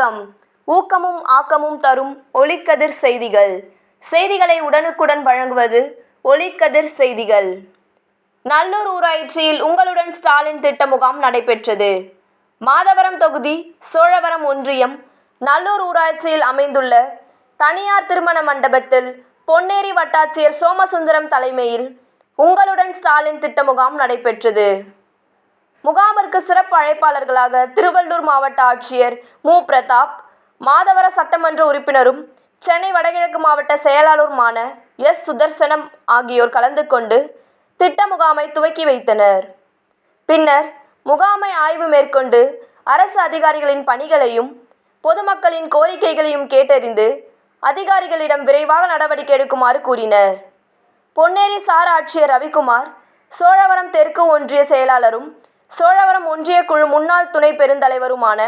வணக்கம் ஊக்கமும் ஆக்கமும் தரும் ஒளிக்கதிர் செய்திகள். செய்திகளை உடனுக்குடன் வழங்குவது ஒளிக்கதிர் செய்திகள். நல்லூர் ஊராட்சியில் உங்களுடன் ஸ்டாலின் திட்ட முகாம் நடைபெற்றது. மாதவரம் தொகுதி சோழவரம் ஒன்றியம் நல்லூர் ஊராட்சியில் அமைந்துள்ள தனியார் திருமண மண்டபத்தில் பொன்னேரி வட்டாட்சியர் சோமசுந்தரம் தலைமையில் உங்களுடன் ஸ்டாலின் திட்ட முகாம் நடைபெற்றது. முகாமிற்கு சிறப்பு அழைப்பாளர்களாக திருவள்ளூர் மாவட்ட ஆட்சியர் மு. பிரதாப் மாதவர சட்டமன்ற உறுப்பினரும் சென்னை வடகிழக்கு மாவட்ட செயலாளருமான எஸ். சுதர்சனம் ஆகியோர் கலந்து கொண்டு திட்ட முகாமை துவக்கி வைத்தனர். பின்னர் முகாமை ஆய்வு மேற்கொண்டு அரசு அதிகாரிகளின் பணிகளையும் பொதுமக்களின் கோரிக்கைகளையும் கேட்டறிந்து அதிகாரிகளிடம் விரைவாக நடவடிக்கை எடுக்குமாறு கூறினர். பொன்னேரி சார் ஆட்சியர் ரவிக்குமார் சோழவரம் தெற்கு ஒன்றிய செயலாளரும் சோழவரம் ஒன்றிய குழு முன்னாள் துணை பெருந்தலைவருமான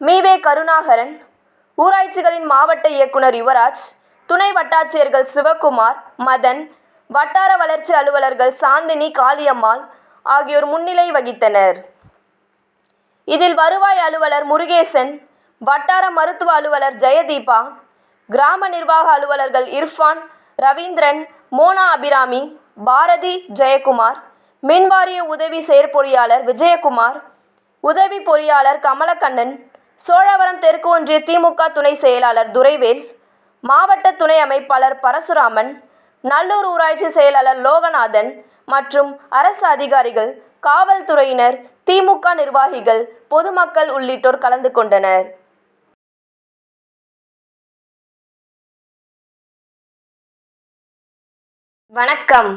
மீவே கருணாகரன் ஊராட்சிகளின் மாவட்ட இயக்குனர் யுவராஜ் துணை வட்டாட்சியர்கள் சிவக்குமார் மதன் வட்டார வளர்ச்சி அலுவலர்கள் சாந்தினி காளியம்மாள் ஆகியோர் முன்னிலை வகித்தனர். இதில் வருவாய் அலுவலர் முருகேசன் வட்டார மருத்துவ அலுவலர் ஜெயதீபா கிராம நிர்வாக அலுவலர்கள் இர்ஃபான் ரவீந்திரன் மோனா அபிராமி பாரதி ஜெயக்குமார் மின்வாரிய உதவி செயற்பொறியாளர் விஜயகுமார் உதவி பொறியாளர் கமலக்கண்ணன் சோழவரம் தெற்கு ஒன்றிய திமுக துணை செயலாளர் துரைவேல் மாவட்ட துணை அமைப்பாளர் பரசுராமன் நல்லூர் ஊராட்சி செயலாளர் லோகநாதன் மற்றும் அரசு அதிகாரிகள் காவல்துறையினர் திமுக நிர்வாகிகள் பொதுமக்கள் உள்ளிட்டோர் கலந்து கொண்டனர். வணக்கம்.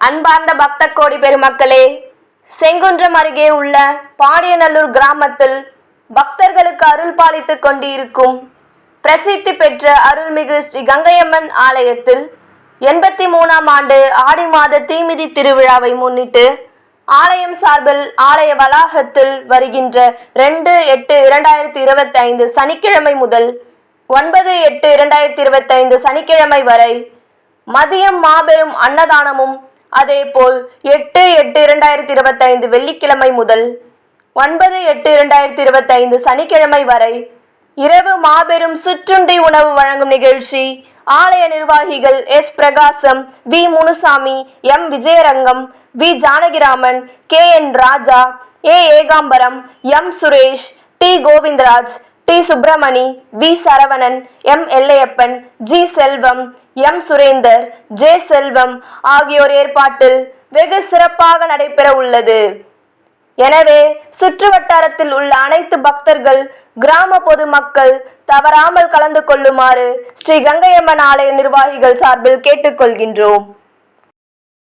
அன்பார்ந்த பக்த கோடி பெருமக்களே செங்குன்றம் அருகே உள்ள பாடியநல்லூர் கிராமத்தில் பக்தர்களுக்கு அருள் பாலித்து கொண்டிருக்கும் பிரசித்தி பெற்ற அருள்மிகு ஸ்ரீ கங்கையம்மன் ஆலயத்தில் எண்பத்தி மூணாம் ஆண்டு ஆடி மாத தீமிதி திருவிழாவை முன்னிட்டு ஆலயம் சார்பில் ஆலய வளாகத்தில் வருகின்ற ரெண்டு எட்டு இரண்டாயிரத்தி இருபத்தி ஐந்து சனிக்கிழமை முதல் ஒன்பது எட்டு இரண்டாயிரத்தி இருபத்தி ஐந்து சனிக்கிழமை வரை மதியம் மாபெரும் அன்னதானமும் அதேபோல் எட்டு எட்டு இரண்டாயிரத்தி இருபத்தைந்து வெள்ளிக்கிழமை முதல் ஒன்பது எட்டு இரண்டாயிரத்தி இருபத்தைந்து சனிக்கிழமை வரை இரவு மாபெரும் சுற்றுண்டி உணவு வழங்கும் நிகழ்ச்சி ஆலய நிர்வாகிகள் S Prakasam V Munusamy M Vijayarangam V Janakiraman K N Raja A Ekambaram M Suresh D Govindaraj D. Subramani V. Saravanan M. Ellaiyappan G. Selvam M. Surender J. Selvam ஆகியோர் ஏற்பாட்டில் வெகு சிறப்பாக நடைபெற உள்ளது. எனவே சுற்று வட்டாரத்தில் உள்ள அனைத்து பக்தர்கள் கிராம பொதுமக்கள் தவறாமல் கலந்து கொள்ளுமாறு ஸ்ரீ கங்கையம்மன் ஆலய நிர்வாகிகள் சார்பில் கேட்டுக்கொள்கின்றோம்.